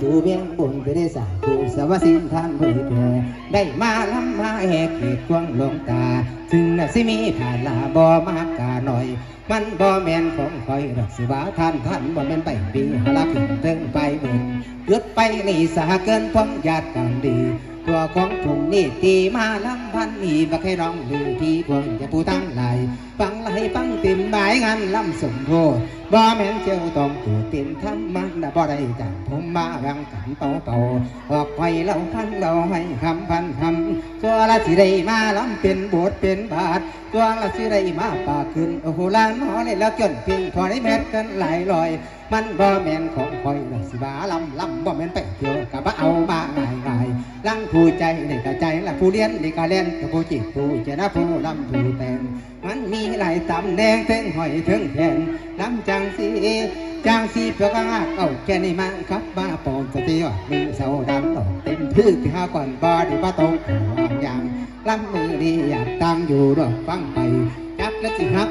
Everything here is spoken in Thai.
สู่เบียงบุญไปได้สางผู้สวสินทานเผยแผ่ได้มาลำมาแหกเกตควงหลวงตา ถึงน่ะสิมีผ่านลาบ่มากกาหน่อย มันบ่แมนของคอยรักสิวาท่านท่านบ่แมนไปบีหาลาขึ้นเทิงไปเบิ่งหยุดไปนี่สาเกินพ้องญาติกันดี ตัวของผมนี่ตีมาลำพันนี่บักให้ร้องลือพี่พวงจะผู้ตั้งไหลายฟังไหลฟังติมหมายงานลำสมโพบ่แม่นเจ้าต้องตัวเต็มทำมันน่ะบ่ได้จากผมมารังกันเป่าเป่าออกไปเล่าพันเราให้คำพันคำตัวละสิได้มาลำเป็นบทเป็นบาทตัวละสิได้มาปากขึ้นโอ้โหลานหอเลยแล้วจนเพียงพอได้แม่นกันหลายลอย มันบ่แม่นของคอยละสิบาลำลำบ่แม่นไปเที่ยวกับบ่เอามา ลังผู้ใจในกระใจละผู้เรียนในกาเรียนกับผู้จิตผู้เจนะผู้ลำผู้แต่งมันมีหลายตำแหน่งเทั้งหอยเทั้งแขนลำจังสีจังสีเพื่อกงากเอาแค่นี้มาครับมาปอมสติว่ามือเสาดำตกเต็มพื้นที่ห้าก่อนบ่ได้บ่ตกวางอย่างลำมือดีอยากตามอยู่ดอกฟังไปจับและสิฮัก